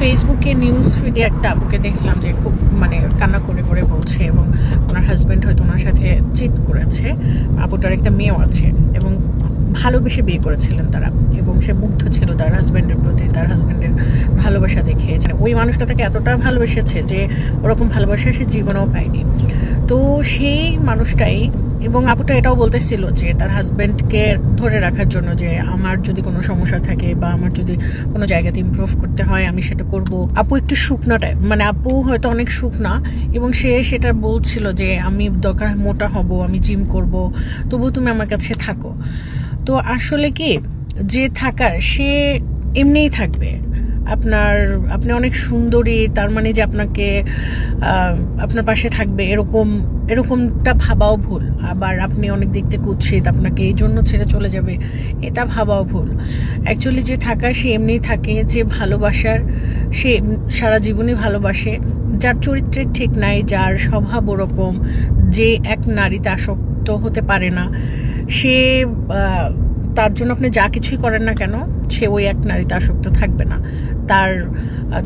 ফেসবুকে নিউজ ফিডে একটা আপুকে দেখলাম যে খুব মানে কান্না করে করে বলছে এবং ওনার হাজব্যান্ড হয়তো ওনার সাথে চিট করেছে। আপুটার একটা মেয়েও আছে এবং ভালোবেসে বিয়ে করেছিলেন তারা এবং সে মুগ্ধ ছিল তার হাজব্যান্ডের প্রতি, তার হাজব্যান্ডের ভালোবাসা দেখে মানে ওই মানুষটা তাকে এতটা ভালোবেসেছে যে ওরকম ভালোবাসা সে জীবনেও পায়নি। তো সেই মানুষটাই এবং আপুটা এটাও বলতেছিল যে তার হাজব্যান্ডকে ধরে রাখার জন্য যে আমার যদি কোনো সমস্যা থাকে বা আমার যদি কোনো জায়গাতে ইমপ্রুভ করতে হয়, আমি সেটা করব। আপু একটু শুকনা টাইপ মানে আপু হয়তো অনেক শুকনা এবং সে সেটা বলছিল যে আমি দরকার মোটা হব, আমি জিম করব তবু তুমি আমার কাছে থাকো। তো আসলে কি, যে থাকার সে এমনিই থাকবে। আপনার, আপনি অনেক সুন্দরী, তার মানে যে আপনাকে আপনার পাশে থাকবে এরকম, এরকমটা ভাবাও ভুল। আবার আপনি অনেক দেখতে কুৎসিত আপনাকে এই জন্য ছেড়ে চলে যাবে, এটা ভাবাও ভুল। অ্যাকচুয়ালি যে থাকা, সে এমনিই থাকে, যে ভালোবাসার, সে সারা জীবনই ভালোবাসে। যার চরিত্রের ঠিক নাই, যার স্বভাব ওরকম, যে এক নারীতে আসক্ত হতে পারে না, সে তার জন্য আপনি যা কিছুই করেন না কেন, সে ওই এক নারীতে আসক্ত থাকবে না। তার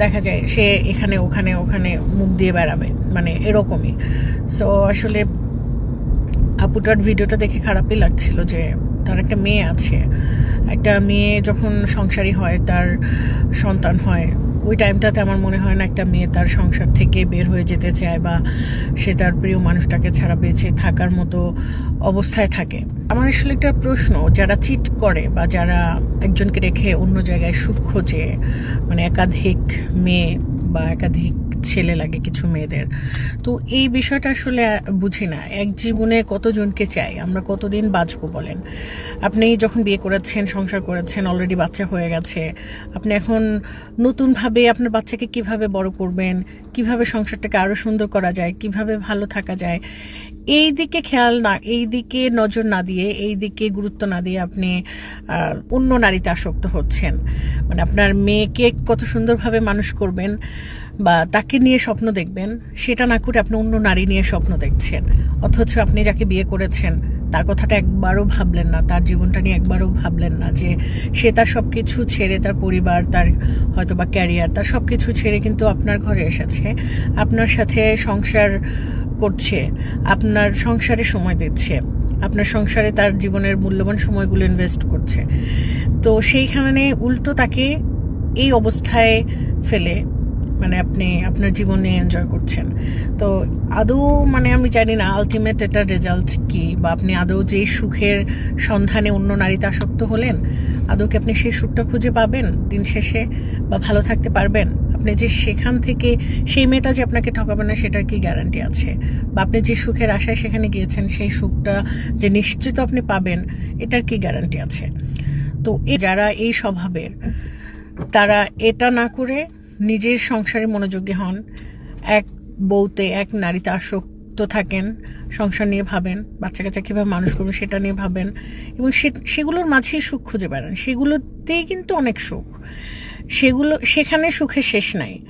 দেখা যায় সে এখানে, ওখানে ওখানে মুখ দিয়ে বেড়াবে মানে এরকমই। সো আসলে আপুটার ভিডিওটা দেখে খারাপই লাগছিল যে তার একটা মেয়ে আছে। একটা মেয়ে যখন সংসারী হয়, তার সন্তান হয় ওই টাইমটাতে আমার মনে হয় না একটা মেয়ে তার সংসার থেকে বের হয়ে যেতে চায় বা সে তার প্রিয় মানুষটাকে ছাড়া বেঁচে থাকার মতো অবস্থায় থাকে। আমার আসলে একটা প্রশ্ন, যারা চিট করে বা যারা একজনকে রেখে অন্য জায়গায় সুখ খোঁজে মানে একাধিক মেয়ে বা একাধিক ছেলে লাগে কিছু মেয়েদের। তো এই বিষয়টা আসলে বুঝি না। এক জীবনে কতজনকে চাই? আমরা কতদিন বাঁচবো বলেন? আপনি যখন বিয়ে করেছেন, সংসার করেছেন অলরেডি বাচ্চা হয়ে গেছে, আপনি এখন নতুনভাবে আপনার বাচ্চাকে কীভাবে বড় করবেন? কীভাবে সংসারটাকে আরও সুন্দর করা যায়? কীভাবে ভালো থাকা যায়? এই দিকে খেয়াল না, এই দিকে নজর না দিয়ে, এই দিকে গুরুত্ব না দিয়ে আপনি অন্য নারীতে আসক্ত হচ্ছেন। মানে আপনার মেয়েকে কত সুন্দরভাবে মানুষ করবেন বা তাকে নিয়ে স্বপ্ন দেখবেন, সেটা না করে আপনি অন্য নারী নিয়ে স্বপ্ন দেখছেন। অথচ আপনি যাকে বিয়ে করেছেন, তার কথাটা একবারও ভাবলেন না, তার জীবনটা নিয়ে একবারও ভাবলেন না যে সে তার সব কিছু ছেড়ে তার পরিবার, তার হয়তো বা ক্যারিয়ার, তার সব কিছু ছেড়ে কিন্তু আপনার ঘরে এসেছে। আপনার সাথে সংসার করছে, আপনার সংসারে সময় দিচ্ছে, আপনার সংসারে তার জীবনের মূল্যবান সময়গুলো ইনভেস্ট করছে। তো সেইখানে উল্টো তাকে এই অবস্থায় ফেলে মানে আপনি আপনার জীবনে এনজয় করছেন। তো আদৌ মানে আমি জানি না আলটিমেট এটার রেজাল্ট কি? বা আপনি আদৌ যে সুখের সন্ধানে অন্য নারীতে আসক্ত হলেন, আদৌ কি আপনি সেই সুখটা খুঁজে পাবেন দিন শেষে? বা ভালো থাকতে পারবেন? আপনি যে সেখান থেকে সেই মেয়েটা যে আপনাকে ঠকাবে না, সেটার কি গ্যারান্টি আছে? বা আপনি যে সুখের আশায় সেখানে গিয়েছেন, সেই সুখটা যে নিশ্চিত আপনি পাবেন, এটার কি গ্যারান্টি আছে? তো এ যারা এই স্বভাবের, তারা এটা না করে নিজের সংসারে মনোযোগী হন। এক বউতে এক নারীতে আসক্ত থাকেন, সংসার নিয়ে ভাবেন বাচ্চা কাচ্চা কীভাবে মানুষ করবেন সেটা নিয়ে ভাবেন এবং সেগুলোর মাঝেই সুখ খুঁজে বেড়ান। সেগুলোতেই কিন্তু অনেক সুখ। সেগুলো, সেখানে সুখের শেষ নাই।